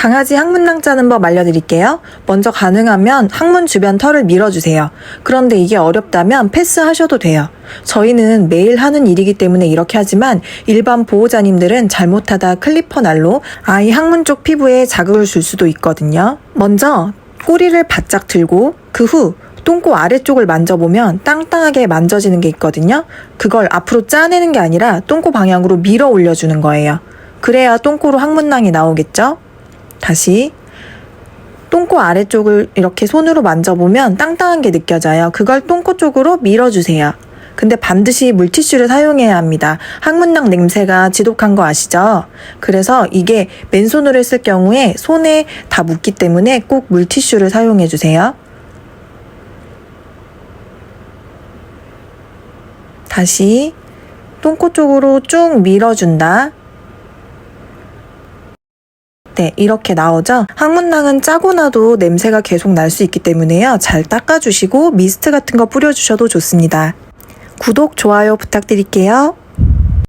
강아지 항문낭 짜는 법 알려드릴게요. 먼저 가능하면 항문 주변 털을 밀어주세요. 그런데 이게 어렵다면 패스하셔도 돼요. 저희는 매일 하는 일이기 때문에 이렇게 하지만 일반 보호자님들은 잘못하다 클리퍼 날로 아이 항문 쪽 피부에 자극을 줄 수도 있거든요. 먼저 꼬리를 바짝 들고 그후 똥꼬 아래쪽을 만져보면 땅땅하게 만져지는 게 있거든요. 그걸 앞으로 짜내는 게 아니라 똥꼬 방향으로 밀어 올려주는 거예요. 그래야 똥꼬로 항문낭이 나오겠죠? 다시 똥꼬 아래쪽을 이렇게 손으로 만져보면 땅땅한 게 느껴져요. 그걸 똥꼬 쪽으로 밀어주세요. 근데 반드시 물티슈를 사용해야 합니다. 항문낭 냄새가 지독한 거 아시죠? 그래서 이게 맨손으로 했을 경우에 손에 다 묻기 때문에 꼭 물티슈를 사용해 주세요. 다시 똥꼬 쪽으로 쭉 밀어준다. 네, 이렇게 나오죠? 항문낭은 짜고 나도 냄새가 계속 날 수 있기 때문에요. 잘 닦아주시고 미스트 같은 거 뿌려주셔도 좋습니다. 구독, 좋아요 부탁드릴게요.